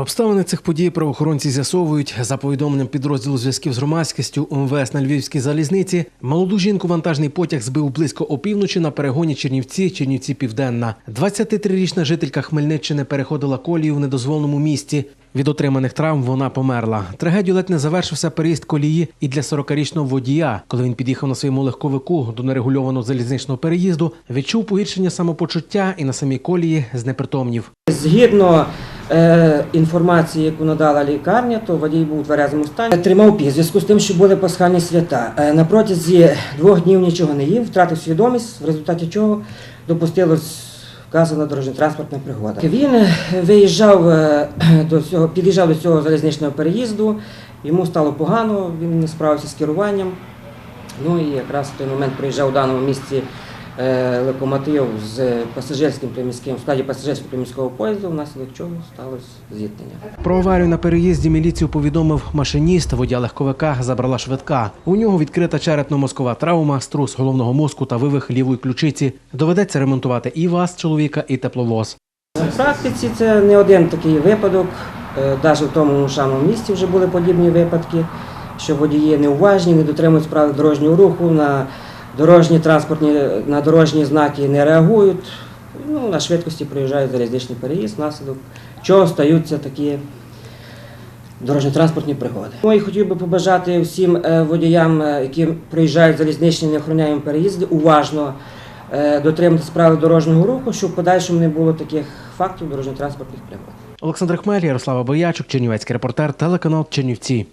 Обставини цих подій правоохоронці з'ясовують за повідомленням підрозділу зв'язків з громадськістю УМВС на Львівській залізниці. Молоду жінку вантажний потяг збив близько опівночі на перегоні Чернівці, Чернівці Південна. 23-річна жителька Хмельниччини переходила колію в недозволеному місті. Від отриманих травм вона померла. Трагедію ледь не завершився переїзд колії і для 40-річного водія. Коли він під'їхав на своєму легковику до нерегульованого залізничного переїзду, відчув погіршення самопочуття і на самій колії знепритомнів. Згідно інформації, яку надала лікарня, то водій був у тверезому стані. Тримав пі зв'язку з тим, що були пасхальні свята. Е, на протязі двох днів нічого не їв, втратив свідомість, в результаті чого допустилось вказана дорожньо-транспортна пригода. Він е, виїжджав е, до цього, під'їжджав до цього залізничного переїзду, йому стало погано, він не справився з керуванням. Ну і якраз в той момент приїжджав у даному місці е, локомотив з пасажирським приміським, в складі пасажирського приміського поїзду, внаслідок чого сталося зіткнення. Про аварію на переїзді міліцію повідомив машиніст. Водія легковика забрала швидка. У нього відкрита черепно-мозкова травма, струс головного мозку та вивих лівої ключиці. Доведеться ремонтувати і вас, чоловіка, і тепловоз. В практиці це не один такий випадок. Навіть в тому шаному місті вже були подібні випадки, що водії неуважні, не дотримують правил дорожнього руху, на дорожні транспортні, на дорожні знаки не реагують. Ну, на швидкості проїжджають залізничний переїзд, внаслідок чого стаються такі дорожньо-транспортні пригоди. Ну і хотів би побажати всім е, водіям, е, які проїжджають залізничні неохороняємі переїзди, уважно е, дотримуватись правил дорожнього руху, щоб подальшому не було таких фактів дорожньо-транспортних пригод. Олександр Хмель, Ярослава Боячук, Чернівецький репортер, телеканал Чернівці.